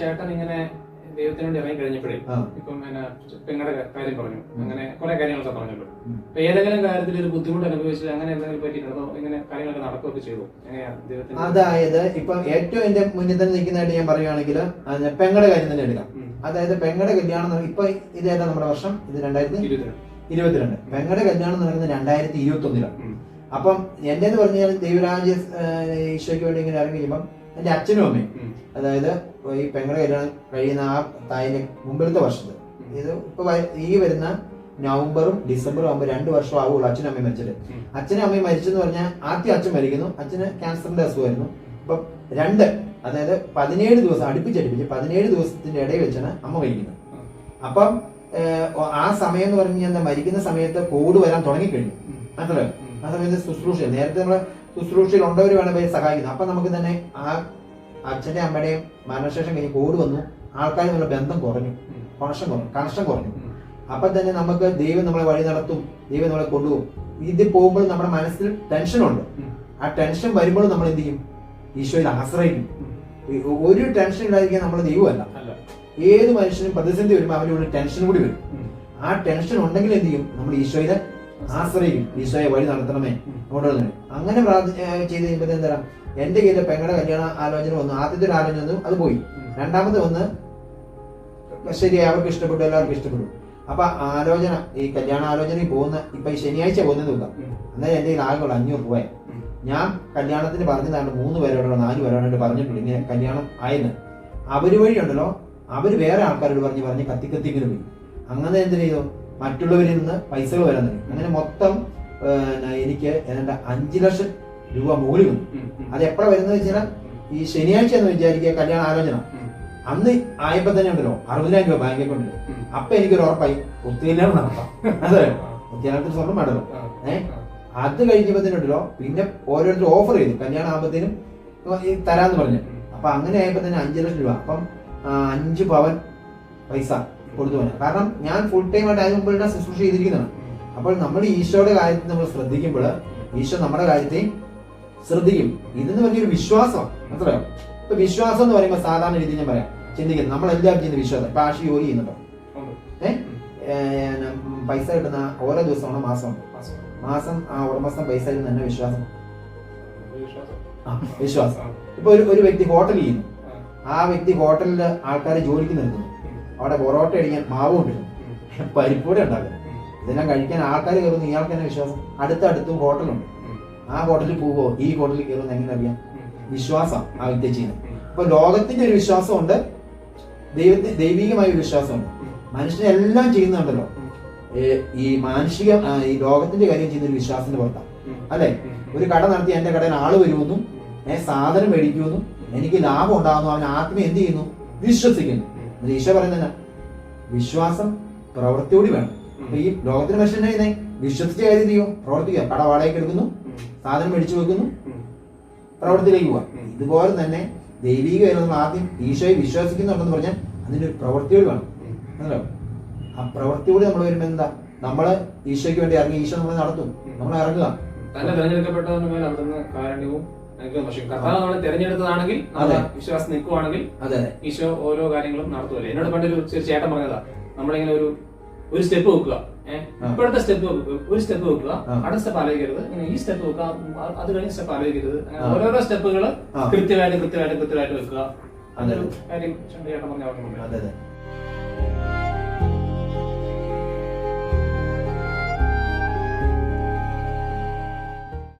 ചേട്ടൻ ഇങ്ങനെ ദൈവത്തിന് വേണ്ടി ഇറങ്ങി കഴിഞ്ഞപ്പോഴേ ഇപ്പം പിന്നെ പെങ്ങളുടെ കാര്യം പറഞ്ഞു. അങ്ങനെ കുറെ കാര്യങ്ങളൊക്കെ പറഞ്ഞല്ലോ. അപ്പൊ ഏതെങ്കിലും കാര്യത്തിൽ ഒരു ബുദ്ധിമുട്ട് അനുഭവിച്ചില്ല അങ്ങനെ എന്തെങ്കിലും പറ്റിയിട്ടുണ്ടോ? ഇങ്ങനെ കാര്യങ്ങളൊക്കെ നടക്കുകയൊക്കെ ചെയ്തു. ദൈവത്തിന് അതായത് ഇപ്പൊ ഏറ്റവും എന്റെ മുന്നിൽ തന്നെ നിൽക്കുന്നതായിട്ട് ഞാൻ പറയുകയാണെങ്കിൽ പെങ്ങളുടെ കാര്യം തന്നെ എടുക്കാം. അതായത് പെങ്ങളുടെ കല്യാണം ഇപ്പൊ ഇതേതാ നമ്മുടെ വർഷം? ഇത് രണ്ടായിരത്തി ഇരുപത്തിരണ്ട്. പെങ്ങളുടെ കല്യാണം നടക്കുന്നത് രണ്ടായിരത്തി ഇരുപത്തി ഒന്നിലാണ് അപ്പം എന്റെ എന്ന് പറഞ്ഞാൽ ദൈവരാജ്യ ഈശോയ്ക്ക് വേണ്ടി ഇങ്ങനെ ഇറങ്ങി കഴിയുമ്പം എന്റെ അച്ഛനും അമ്മയും. അതായത് ഈ പെങ്ങളെ കല്യാണം കഴിയുന്ന ആ തായിന്റെ മുമ്പിലത്തെ വർഷത്ത്. ഇത് ഇപ്പൊ ഈ വരുന്ന നവംബറും ഡിസംബറും ആകുമ്പോൾ രണ്ട് വർഷം ആവുള്ളൂ അച്ഛനും അമ്മയും മരിച്ചിട്ട്. അച്ഛനും അമ്മയും മരിച്ചെന്ന് പറഞ്ഞാൽ ആദ്യം അച്ഛൻ മരിക്കുന്നു. അച്ഛന് ക്യാൻസറിന്റെ അസുഖമായിരുന്നു. അപ്പൊ രണ്ട് അതായത് പതിനേഴ് ദിവസം അടുപ്പിച്ചടുപ്പിച്ച് പതിനേഴ് ദിവസത്തിന്റെ ഇടയിൽ വെച്ചാണ് അമ്മ മരിക്കുന്നത്. അപ്പം ആ സമയം എന്ന് പറഞ്ഞു കഴിഞ്ഞാൽ മരിക്കുന്ന സമയത്ത് കോഡ് വരാൻ തുടങ്ങിക്കഴിഞ്ഞു. മനസ്സിലായോ? ആ സമയത്ത് ശുശ്രൂഷ നേരത്തെ നമ്മൾ ശുശ്രൂഷയിൽ ഉണ്ടവർ വേണം പേര് സഹായിക്കുന്നത് അപ്പൊ നമുക്ക് തന്നെ ആ അച്ഛന്റെ അമ്മയുടെയും മരണശേഷം കഴിഞ്ഞ് കൂട് വന്നു. ആൾക്കാർ തമ്മിലുള്ള ബന്ധം കുറഞ്ഞു. കണക്ഷൻ കുറഞ്ഞു. കണക്ഷൻ കുറഞ്ഞു. അപ്പം തന്നെ നമുക്ക് ദൈവം നമ്മളെ വഴി നടത്തും. ദൈവം നമ്മളെ കൊണ്ടുപോകും. ഇതിൽ പോകുമ്പോൾ നമ്മുടെ മനസ്സിൽ ടെൻഷനുണ്ട്. ആ ടെൻഷൻ വരുമ്പോൾ നമ്മൾ എന്ത് ചെയ്യും? ഈശോയിൽ ആശ്രയിക്കും. ഒരു ടെൻഷൻ ഇല്ലാതിരിക്കാൻ നമ്മൾ ദൈവമല്ല. ഏത് മനുഷ്യനും പ്രതിസന്ധി വരുമ്പോൾ അവന്റെ ടെൻഷൻ കൂടി വരും. ആ ടെൻഷൻ ഉണ്ടെങ്കിൽ എന്ത് ചെയ്യും? നമ്മൾ ഈശോയിലെ ആശ്രയിക്കും. ഈശോയെ വഴി നടത്തണമേ. കൊണ്ടുവന്നു അങ്ങനെ പ്രാർത്ഥന ചെയ്ത് കഴിയുമ്പോൾ എന്താ എന്റെ കയ്യിലെ പെങ്ങളുടെ കല്യാണ ആലോചന വന്നു. ആദ്യത്തെ ഒരു ആലോചന വന്നു. അത് പോയി. രണ്ടാമത് വന്ന് ശരിയായി അവർക്ക് ഇഷ്ടപ്പെട്ടു. എല്ലാവർക്കും ഇഷ്ടപ്പെട്ടു. അപ്പൊ ആലോചന ഈ കല്യാണ ആലോചന പോകുന്ന ഇപ്പൊ ഈ ശനിയാഴ്ച പോകുന്ന നോക്കാം. അന്നേരം എന്റെ കയ്യിൽ ആകെ അഞ്ഞൂറ് രൂപ ഞാൻ കല്യാണത്തിന് പറഞ്ഞതാണ് മൂന്ന് പേരോടോ നാല് പേരോടോ പറഞ്ഞിട്ടുണ്ട്. ഇങ്ങനെ കല്യാണം ആയെന്ന്. അവർ വഴി ഉണ്ടല്ലോ അവർ വേറെ ആൾക്കാരോട് പറഞ്ഞ് പറഞ്ഞ് കത്തി കത്തി ഇങ്ങനെ പോയി. അങ്ങനെ എന്ത് ചെയ്തു? മറ്റുള്ളവരിൽ നിന്ന് പൈസകൾ വരാൻ തുടങ്ങി. അങ്ങനെ മൊത്തം ഏഹ്, എനിക്ക് ഏതാണ്ട് അഞ്ചു ലക്ഷം രൂപ മുകളിൽ വന്നു. അത് എപ്പോഴാ വരുന്നത് വെച്ചാൽ ഈ ശനിയാഴ്ച എന്ന് വിചാരിക്കുക കല്യാണ ആലോചന. അന്ന് ആയപ്പോ തന്നെ ഉണ്ടല്ലോ അറുപതിനായിരം രൂപ ബാങ്ക് അക്കൗണ്ടിൽ. അപ്പൊ എനിക്കൊരു ഉറപ്പായി ഒത്തുകല്യാണം നടത്താം. അതെ സ്വർണം സ്വർണം വേണ്ടല്ലോ അത് കഴിഞ്ഞപ്പോ അത് കഴിഞ്ഞപ്പോഴത്തേനുണ്ടല്ലോ പിന്നെ ഓരോരുത്തർ ഓഫർ ചെയ്തു. കല്യാണം ആകുമ്പോഴത്തേനും തരാന്ന് പറഞ്ഞു. അപ്പൊ അങ്ങനെ ആയപ്പോ തന്നെ അഞ്ചു ലക്ഷം രൂപ. അപ്പം അഞ്ച് പവൻ പൈസ. കൊടുത്തു പോകാൻ കാരണം ഞാൻ ഫുൾ ടൈം ആയിട്ട് അതിന് മുമ്പ് ശുശ്രൂഷ ചെയ്തിരിക്കുന്നതാണ്. അപ്പോൾ നമ്മൾ ഈശോയുടെ കാര്യത്തിൽ നമ്മൾ ശ്രദ്ധിക്കുമ്പോൾ ഈശോ നമ്മുടെ കാര്യത്തെയും ശ്രദ്ധിക്കും. ഇതെന്ന് പറഞ്ഞൊരു വിശ്വാസമാണ് മനസ്സിലായോ? ഇപ്പൊ വിശ്വാസം എന്ന് പറയുമ്പോൾ സാധാരണ രീതിയിൽ ഞാൻ പറയാം. ചിന്തിക്കുന്നത് നമ്മൾ എല്ലാവരും ചെയ്യുന്ന വിശ്വാസം. ഇപ്പൊ ആശി ജോലി ചെയ്യുന്നുണ്ടോ. ഏഹ് പൈസ കിട്ടുന്ന ഓരോ ദിവസമാണ് മാസം മാസം. ആ ഉടമസ്ഥൻ പൈസ കിട്ടുന്ന തന്നെ വിശ്വാസം? വിശ്വാസം. ഇപ്പൊ ഒരു ഒരു വ്യക്തി ഹോട്ടൽ ചെയ്യുന്നു ആ. വ്യക്തി ഹോട്ടലിൽ ആൾക്കാരെ ജോലിക്ക് നിർത്തുന്നു ഉം. അവിടെ പൊറോട്ട അടിക്കാൻ മാവ് കൊണ്ടിരുന്നു. പരിപ്പൂടെ ഉണ്ടാകും ഇതെല്ലാം കഴിക്കാൻ ആൾക്കാർ കയറുന്നു ഇയാൾക്ക് തന്നെ വിശ്വാസം. അടുത്തടുത്തും ഹോട്ടലുണ്ട്. ആ ഹോട്ടലിൽ പോവോ ഈ ഹോട്ടലിൽ കയറുമെന്ന് എങ്ങനെ അറിയാം? വിശ്വാസം ആ വ്യക്തി ചെയ്യുന്നത്. അപ്പൊ ലോകത്തിന്റെ ഒരു വിശ്വാസമുണ്ട്. ദൈവത്തിന് ദൈവികമായ ഒരു വിശ്വാസമുണ്ട്. മനുഷ്യനെ എല്ലാം ചെയ്യുന്നുണ്ടല്ലോ. ഈ മാനുഷിക ഈ ലോകത്തിന്റെ കാര്യം ചെയ്യുന്ന ഒരു വിശ്വാസത്തിന്റെ പുറത്താണ് അല്ലെ? ഒരു കട നടത്തി എന്റെ കടയിൽ ആൾ വരുമെന്നും ഏ, സാധനം മേടിക്കുമെന്നും എനിക്ക് ലാഭം ഉണ്ടാകുന്നു. അവൻ ആത്മീയ എന്ത് ചെയ്യുന്നു? വിശ്വസിക്കുന്നു. എന്നിട്ട് ഈശോ പറയുന്നത് വിശ്വാസം പ്രവൃത്തിയോടി വേണം. അപ്പൊ ഈ ലോകത്തിന് മനുഷ്യൻ എന്നെ വിശ്വസിച്ച കാര്യം ചെയ്യോ? പ്രവർത്തിക്കുക. കട വാടകയ്ക്ക് എടുക്കുന്നു സാധനം മേടിച്ചു വെക്കുന്നു. പ്രവർത്തിയിലേക്ക് പ്രവൃത്തിയിലേക്ക് പോവാ. ഇതുപോലെ തന്നെ ദൈവിക നമ്മൾ ആദ്യം ഈശോയെ വിശ്വസിക്കുന്നുണ്ടെന്ന് പറഞ്ഞാൽ അതിന്റെ ഒരു പ്രവൃത്തിയോട് വേണം. മനസ്സിലാവും ആ പ്രവൃത്തിയോട് നമ്മൾ വരുമ്പോൾ എന്താ? നമ്മൾ ഈശോയ്ക്ക് വേണ്ടി ഇറങ്ങി ഈശോ നമ്മളെ നടത്തും. നമ്മൾ ഇറങ്ങുക. തന്നെ തിരഞ്ഞെടുക്കപ്പെട്ടതിന് മേൽ അവിടുന്ന് പക്ഷേ കർത്താവ് നമ്മളെ തിരഞ്ഞെടുത്തതാണെങ്കിൽ വിശ്വാസം നിൽക്കുവാണെങ്കിൽ ഈശോ ഓരോ കാര്യങ്ങളും നടത്തുമല്ലേ എന്നോട് പണ്ടൊരു ചെറിയ ചേട്ടൻ പറഞ്ഞതാ നമ്മളിങ്ങനെ ഒരു ഒരു സ്റ്റെപ്പ് വെക്കുക. ഇപ്പോഴത്തെ സ്റ്റെപ്പ് ഒരു സ്റ്റെപ്പ് വെക്കുക. അടുത്ത സ്റ്റെപ്പ് ആലോചിക്കരുത്. ഈ സ്റ്റെപ്പ് വെക്കുക. അത് കഴിഞ്ഞ സ്റ്റെപ്പ് ആലോചിക്കരുത്. ഓരോരോ സ്റ്റെപ്പുകൾ കൃത്യമായിട്ട് കൃത്യമായിട്ട് കൃത്യമായിട്ട് വെക്കുക. അതെ. അതൊരു കാര്യം ചേട്ടൻ പറഞ്ഞ അതെ.